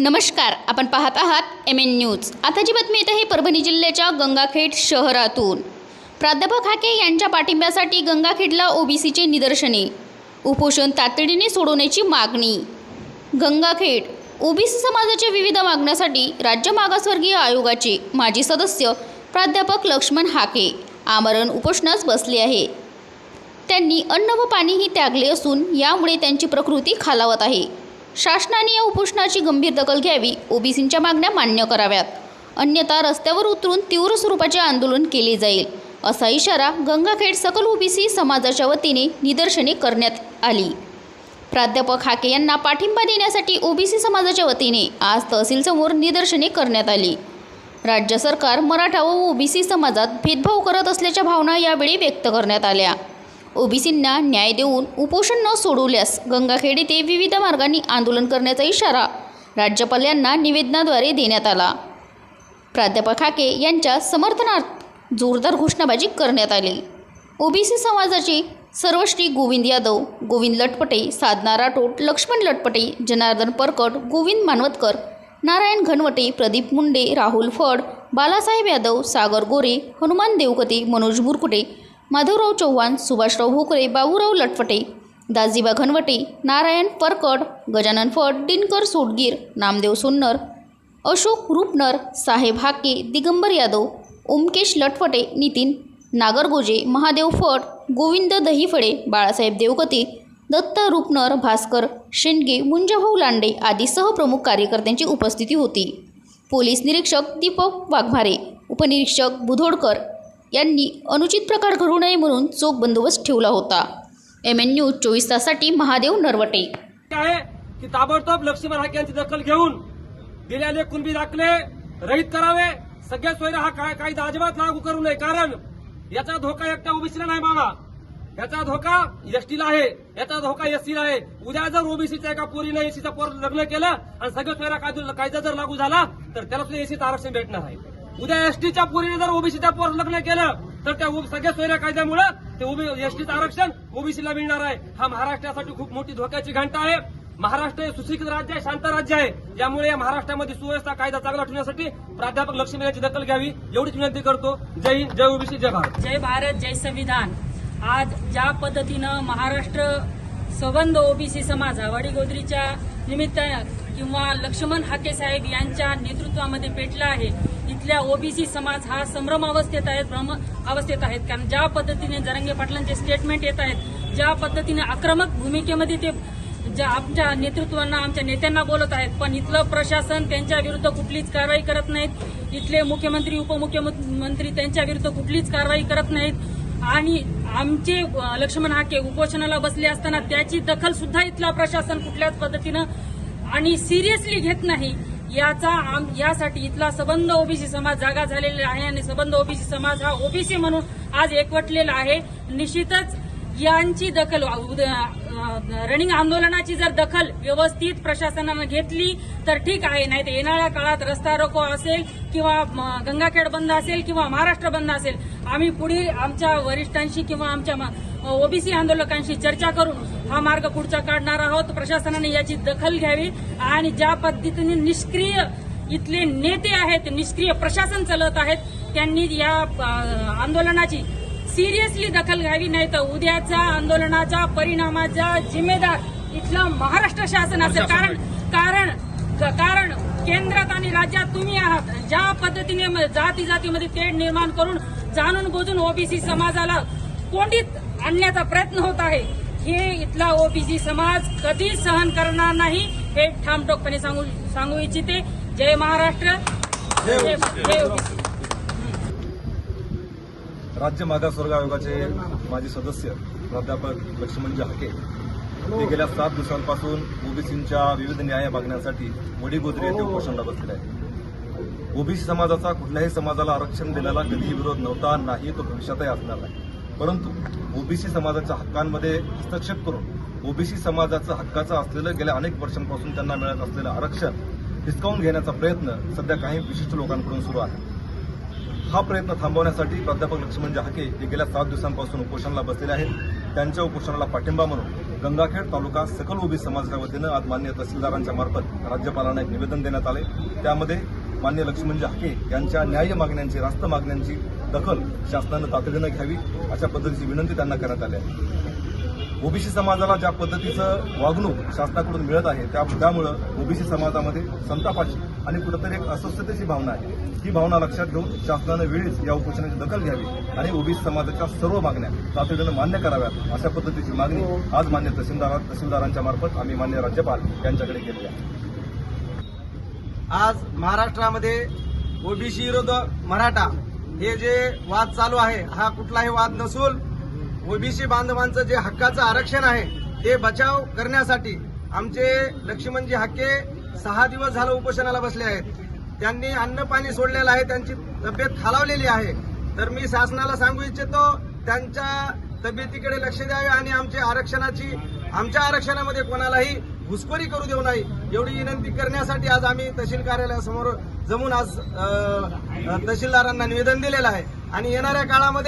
नमस्कार आपण पाहत आहात एम एन न्यूज आताची बातमी येत आहे परभणी जिल्ह्याच्या गंगाखेड शहरातून. प्राध्यापक हाके यांच्या पाठिंब्यासाठी गंगाखेडला ओबीसीचे निदर्शने उपोषण तातडीने सोडवण्याची मागणी. गंगाखेड ओबीसी समाजाच्या विविध मागण्यासाठी राज्य मागासवर्गीय आयोगाचे माजी सदस्य प्राध्यापक लक्ष्मण हाके आमरण उपोषणास बसले आहे. त्यांनी अन्न व पाणीही त्यागले असून यामुळे त्यांची प्रकृती खालावत आहे. शासनाने या उपोषणाची गंभीर दखल घ्यावी ओबीसींच्या मागण्या मान्य कराव्यात. अन्यथा रस्त्यावर उतरून तीव्र स्वरूपाचे आंदोलन केले जाईल असा इशारा गंगाखेड सकल ओबीसी समाजाच्या वतीने निदर्शने करण्यात आली. प्राध्यापक हाके यांना पाठिंबा देण्यासाठी ओबीसी समाजाच्या वतीने आज तहसीलसमोर निदर्शने करण्यात आली. राज्य सरकार मराठा व ओबीसी समाजात भेदभाव करत असल्याच्या भावना यावेळी व्यक्त करण्यात आल्या. ओबीसींना न्याय देऊन उपोषण न सोडवल्यास गंगाखेड येथे विविध मार्गांनी आंदोलन करण्याचा इशारा राज्यपाल यांना निवेदनाद्वारे देण्यात आला. प्राध्यापक हाके यांच्या समर्थनार्थ जोरदार घोषणाबाजी करण्यात आली. ओबीसी समाजाचे सर्वश्री गोविंद यादव गोविंद लटपटे साधना राठोड लक्ष्मण लटपटे जनार्दन परकट गोविंद मानवतकर नारायण घनवटे प्रदीप मुंडे राहुल फड बालासाहेब यादव सागर गोरे हनुमान देवकते मनोज मुरकुटे माधवराव चव्हाण सुभाषराव भोकरे बाबूराव लटफटे दाजीबा घनवटे नारायण परकड गजानन फट दिनकर सोडगीर नामदेव सोन्नर अशोक रुपनर साहेब हाके दिगंबर यादव ओमकेश लटफटे नितीन नागरगोजे महादेव फट गोविंद दहीफळे बाळासाहेब देवगते दत्त रुपनर भास्कर शेंडगे मुंजाभाऊ लांडे आदी सहप्रमुख कार्यकर्त्यांची उपस्थिती होती. पोलीस निरीक्षक दीपक वाघमारे उपनिरीक्षक बुधोडकर यांनी अनुचित प्रकार घडू नये म्हणून चोख बंदोबस्त ठेवला होता. एम एन न्यूज चोवीस तासाठी महादेव नरवटे. आहे? की ताबडतोब लक्ष्मण हाके यांची दखल घेऊन दिलेले कुणबी दाखले रहित करावे. सगळ्या सोयरा हा काय कायदा अजिबात लागू करू नये. कारण याचा धोका एकट्या ओबीसीला नाही बाबा. याचा धोका एसटीला आहे. याचा धोका एससीला आहे. उद्या जर ओबीसीचा एका पोरीनं एसीचा पोर लग्न केलं आणि सगळं सोयरा कायदा जर लागू झाला तर त्याला सुद्धा एसीचं आरक्षण भेटणार आहे. उद्या एसटीच्या पोरीने जर ओबीसीच्या पोर लग्न केलं तर त्या सगळ्या सोयऱ्या कायद्यामुळे ते ओबी एसटीचं आरक्षण ओबीसीला मिळणार आहे. हा महाराष्ट्रासाठी खूप मोठी धोक्याची घंटा आहे. महाराष्ट्र हे सुशिक्षित राज्य आहे शांत राज्य आहे. यामुळे या महाराष्ट्रामध्ये सुव्यवस्था कायदा चांगला ठेवण्यासाठी प्राध्यापक लक्ष्मी यांची दखल घ्यावी एवढीच विनंती करतो. जय हिंद जय ओबीसी जय भारत. जय भारत जय संविधान. आज ज्या पद्धतीनं महाराष्ट्र संबंध ओबीसी समाज वडीगोद्रीच्या निमित्तानं किंवा लक्ष्मण हाके साहेब यांच्या नेतृत्वामध्ये पेटला आहे इथल्या ओबीसी समाज हा संभ्रम अवस्थेत आहेत भ्रम अवस्थेत आहेत. कारण ज्या पद्धतीने जरंगे पाटलांचे स्टेटमेंट येत आहेत ज्या पद्धतीने आक्रमक भूमिकेमध्ये ते ज्या आमच्या नेतृत्वांना आमच्या नेत्यांना बोलत आहेत पण इथलं प्रशासन त्यांच्या विरुद्ध कुठलीच कारवाई करत नाहीत. इथले मुख्यमंत्री उपमुख्यमंत्री त्यांच्या विरुद्ध कुठलीच कारवाई करत नाहीत. आणि आमचे लक्ष्मण हाके उपोषणाला बसले असताना त्याची दखल सुद्धा इथला प्रशासन कुठल्याच पद्धतीनं आणि सिरियसली घेत नाही. याचा आम- यासाठी इथला सबंध ओबीसी समाज जागा झालेला आहे आणि सबंध ओबीसी समाज हा ओबीसी म्हणून आज एकवटलेला आहे. निश्चितच यांची दखल उद्या रनिंग आंदोलनाची जर दखल व्यवस्थित प्रशासनानं घेतली तर ठीक आहे. नाही तर येणाऱ्या काळात रस्ता रोको असेल किंवा गंगाखेड बंद असेल किंवा महाराष्ट्र बंद असेल आम्ही पुढे आमच्या वरिष्ठांशी किंवा आमच्या ओबीसी आंदोलकांशी चर्चा करून हा मार्ग पुढचा काढणार आहोत. प्रशासनाने याची दखल घ्यावी आणि ज्या पद्धतीने निष्क्रिय इथले नेते आहेत निष्क्रिय प्रशासन चालत आहेत त्यांनी या आंदोलनाची सिरियसली दखल घ्यावी नाही तर उद्याच्या आंदोलनाच्या परिणामाचा जिम्मेदार इथलं महाराष्ट्र शासन असेल कारण कारण कारण केंद्रात आणि राज्यात तुम्ही आहात. ज्या पद्धतीने जाती जातीमध्ये तेढ निर्माण करून जाणून बुजून ओबीसी समाजाला कोंडीत आणण्याचा प्रयत्न होत आहे. हे इथला ओबीसी समाज कधी सहन करणार नाही हे ठामठोकपणे सांगू सांगू इच्छिते. जय महाराष्ट्र. जय जय ओबीसी. राज्य मागासवर्ग आयोगाचे माजी सदस्य प्राध्यापक लक्ष्मणजी हाके ते गेल्या सात दिवसांपासून ओबीसींच्या विविध न्याय मागण्यासाठी वडीगोद्री येथे उपोषणाला बसलेले आहेत. ओबीसी समाजाचा कुठल्याही समाजाला आरक्षण दिलेला कधीही विरोध नव्हता नाही तो भविष्यातही असणार नाही. परंतु ओबीसी समाजाच्या हक्कांमध्ये हस्तक्षेप करून ओबीसी समाजाचं हक्काचं असलेलं गेल्या अनेक वर्षांपासून त्यांना मिळत असलेलं आरक्षण हिसकावून घेण्याचा प्रयत्न सध्या काही विशिष्ट लोकांकडून सुरू आहे. हा प्रयत्न थांबवण्यासाठी प्राध्यापक लक्ष्मण जहाके हे गेल्या सात दिवसांपासून उपोषणाला बसलेले आहेत. त्यांच्या उपोषणाला पाठिंबा म्हणून गंगाखेड तालुका सकल ओबी समाजाच्या वतीनं आज मान्य तहसीलदारांच्या मार्फत राज्यपालांना एक निवेदन देण्यात आले. त्यामध्ये मान्य लक्ष्मणजी हाके यांच्या न्याय्य मागण्यांची रास्त मागण्यांची दखल शासनानं तातडीनं घ्यावी अशा पद्धतीची विनंती त्यांना करण्यात आली आहे. ओबीसी समाजाला ज्या पद्धतीचं वागणूक शासनाकडून मिळत आहे त्या त्यामुळं ओबीसी समाजामध्ये संतापाची आणि कुठंतरी एक अस्वस्थतेची भावना आहे. ही भावना लक्षात घेऊन शासनानं वेळीच या उपोषणाची दखल घ्यावी आणि ओबीसी समाजाच्या सर्व मागण्या तातडीनं मान्य कराव्यात अशा पद्धतीची मागणी आज मान्य तहसीलदार तहसीलदारांच्या मार्फत आम्ही मान्य राज्यपाल यांच्याकडे केली आहे. आज महाराष्ट्रामध्ये ओबीसी विरुद्ध मराठा हे जे वाद चालू आहे हा कुठलाही वाद नसून ओबीसी बांधवांचं जे हक्काचं आरक्षण आहे ते बचाव करण्यासाठी आमचे लक्ष्मणजी हक्के सहा दिवस झालं उपोषणाला बसले आहेत. त्यांनी अन्न पाणी सोडलेलं आहे त्यांची तब्येत खालावलेली आहे. तर मी शासनाला सांगू इच्छितो त्यांच्या तब्येतीकडे लक्ष द्यावे आणि आमचे आरक्षणाची आमच्या आरक्षणामध्ये कोणालाही घुसखोरी करू देऊ नाही एवढी विनंती करण्यासाठी आज आम्ही तहसील कार्यालयासमोर जमून आज तहसीलदारांना निवेदन दिलेलं आहे. आणि येणाऱ्या काळामध्ये